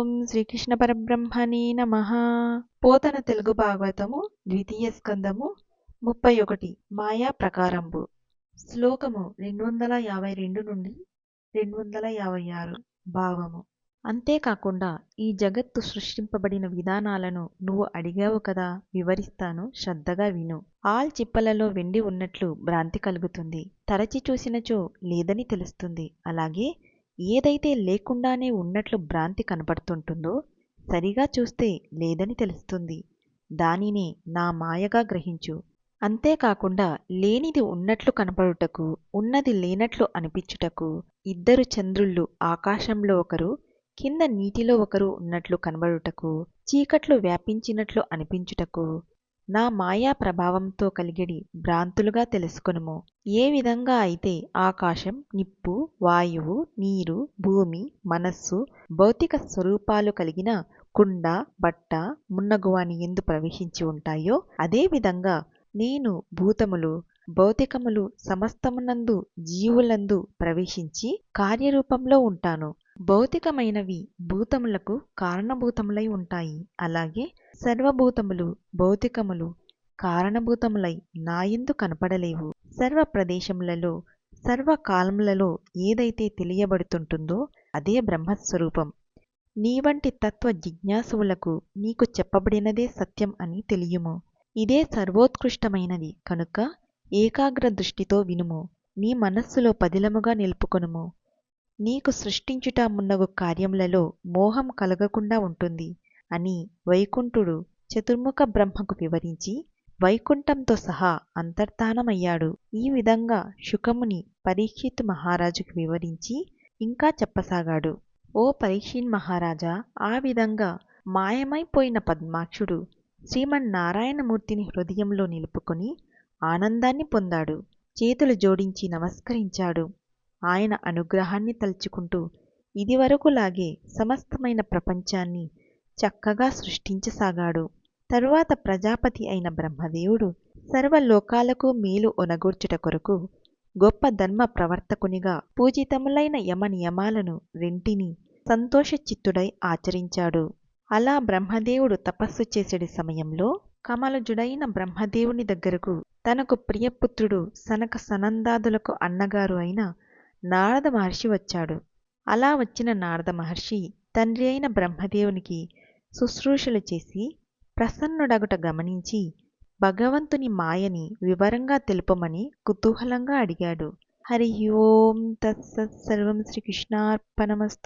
ఓం శ్రీకృష్ణ పరబ్రహ్మణే నమ. పోతన తెలుగు భాగవతము ద్వితీయ స్కందము ముప్పై ఒకటి మాయా ప్రకారంబు శ్లోకము రెండు వందల యాభై రెండు నుండి రెండు వందల యాభై ఆరు భావము. అంతేకాకుండా ఈ జగత్తు సృష్టింపబడిన విధానాలను నువ్వు అడిగావు కదా వివరిస్తాను శ్రద్ధగా విను. ఆల్ చిప్పలలో వెండి ఉన్నట్లు భ్రాంతి కలుగుతుంది. తరచి చూసినచో లేదని తెలుస్తుంది. అలాగే ఏదైతే లేకుండానే ఉన్నట్లు భ్రాంతి కనపడుతుంటుందో సరిగా చూస్తే లేదని తెలుస్తుంది. దానినే నా మాయగా గ్రహించు. అంతేకాకుండా లేనిది ఉన్నట్లు కనపడుటకు ఉన్నది లేనట్లు అనిపించుటకు ఇద్దరు చంద్రుళ్ళు ఆకాశంలో ఒకరు కింద నీటిలో ఒకరు ఉన్నట్లు కనబడుటకు చీకట్లు వ్యాపించినట్లు అనిపించుటకు నా మాయా ప్రభావంతో కలిగిడి భ్రాంతులుగా తెలుసుకొనుము. ఏ విధంగా అయితే ఆకాశం నిప్పు వాయువు నీరు భూమి మనస్సు భౌతిక స్వరూపాలు కలిగిన కుండ బట్ట మున్నగువాని ఎందు ప్రవేశించి ఉంటాయో అదే విధంగా నేను భూతములు భౌతికములు సమస్తమునందు జీవులందు ప్రవేశించి కార్యరూపంలో ఉంటాను. భౌతికమైనవి భూతములకు కారణభూతములై ఉంటాయి. అలాగే సర్వభూతములు భౌతికములు కారణభూతములై నాయందు కనపడలేవు. సర్వ ప్రదేశములలో సర్వకాలములలో ఏదైతే తెలియబడుతుంటుందో అదే బ్రహ్మస్వరూపం. నీ వంటి తత్వ జిజ్ఞాసువులకు నీకు చెప్పబడినదే సత్యం అని తెలియము. ఇదే సర్వోత్కృష్టమైనది. కనుక ఏకాగ్ర దృష్టితో వినుము. నీ మనస్సులో పదిలముగా నిలుపుకొనుము. నీకు సృష్టించుట మున్నగు కార్యములలో మోహం కలగకుండా ఉంటుంది. అని వైకుంఠుడు చతుర్ముఖ బ్రహ్మకు వివరించి వైకుంఠంతో సహా అంతర్ధానమయ్యాడు. ఈ విధంగా శుకముని పరీక్షిత్ మహారాజుకు వివరించి ఇంకా చెప్పసాగాడు. ఓ పరీక్షిన్ మహారాజా ఆ విధంగా మాయమైపోయిన పద్మాక్షుడు శ్రీమన్నారాయణమూర్తిని హృదయంలో నిలుపుకొని ఆనందాన్ని పొందాడు. చేతులు జోడించి నమస్కరించాడు. ఆయన అనుగ్రహాన్ని తలుచుకుంటూ ఇదివరకులాగే సమస్తమైన ప్రపంచాన్ని చక్కగా సృష్టించసాగాడు. తరువాత ప్రజాపతి అయిన బ్రహ్మదేవుడు సర్వలోకాలకు మేలు ఒనగూర్చుట కొరకు గొప్ప ధర్మ ప్రవర్తకునిగా పూజితములైన యమ నియమాలను రెంటిని సంతోషచిత్తుడై ఆచరించాడు. అలా బ్రహ్మదేవుడు తపస్సు చేసేడి సమయంలో కమలజుడైన బ్రహ్మదేవుని దగ్గరకు తనకు ప్రియపుత్రుడు సనక సనందాదులకు అన్నగారు అయిన నారద మహర్షి వచ్చాడు. అలా వచ్చిన నారద మహర్షి తండ్రి అయిన బ్రహ్మదేవునికి శుశ్రూషలు చేసి ప్రసన్నుడగుట గమనించి భగవంతుని మాయని వివరంగా తెలుపమని కుతూహలంగా అడిగాడు. హరి ఓం తత్సత్ సర్వం శ్రీకృష్ణార్పణమస్తు.